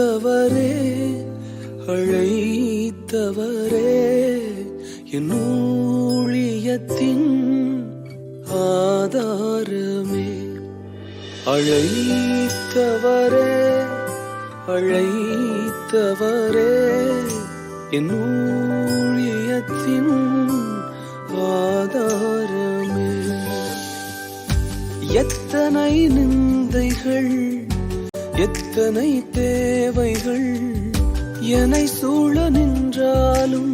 அழைத்தவரே அழைத்தவரே என் ஊழியத்தின் ஆதாரமே. அழைத்தவரே அழைத்தவரே என் ஊழியத்தின் ஆதாரமே. எத்தனை நிந்தைகள் எத்தனை தேவைகள் என்னை சூழ நின்றாலும்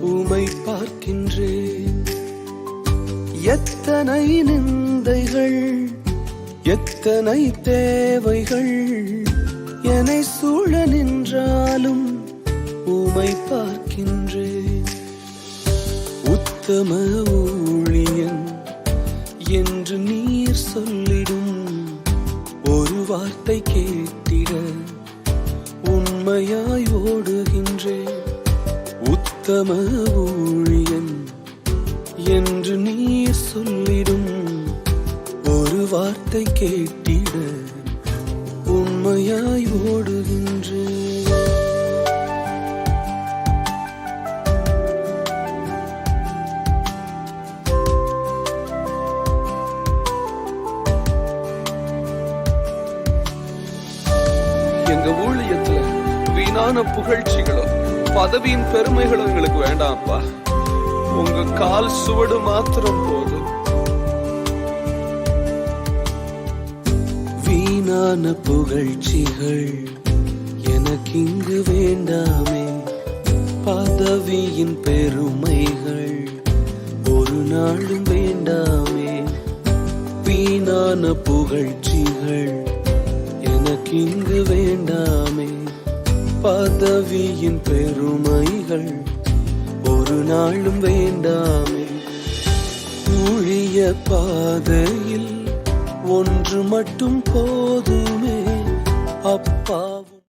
உமை பார்க்கின்றேன். எத்தனை நிந்தைகள் எத்தனை தேவைகள் என்னை சூழ நின்றாலும் உமை பார்க்கின்றேன். உத்தம ஊழியன் என்று நீர் சொல்லிடும் வார்த்தை கேட்டிட உண்மையாய் ஓடுகின்றேன் உத்தம ஊழியன் என்று நீ சொல்லிடும் ஒரு வார்த்தை கேட்டிட உண்மையாய் ஓடுகின்றேன் எங்க ஊழியத்துல வீணான புகழ்ச்சிகளும் பதவியின் பெருமைகளும் எங்களுக்கு வேண்டாம்ப்பா. உங்க கால் சுவடு மாத்திரம் போதும். வீணான புகழ்ச்சிகள் எனக்கு இங்கு வேண்டாமே. பதவியின் பெருமைகள் ஒரு நாளும் வேண்டாமே. வீணான புகழ்ச்சிகள் இங்கு வேண்டாமே. பதவியின் பெருமைகள் ஒரு நாளும் வேண்டாமே. ஊழிய பாதையில் ஒன்று மட்டும் போதுமே. அப்பா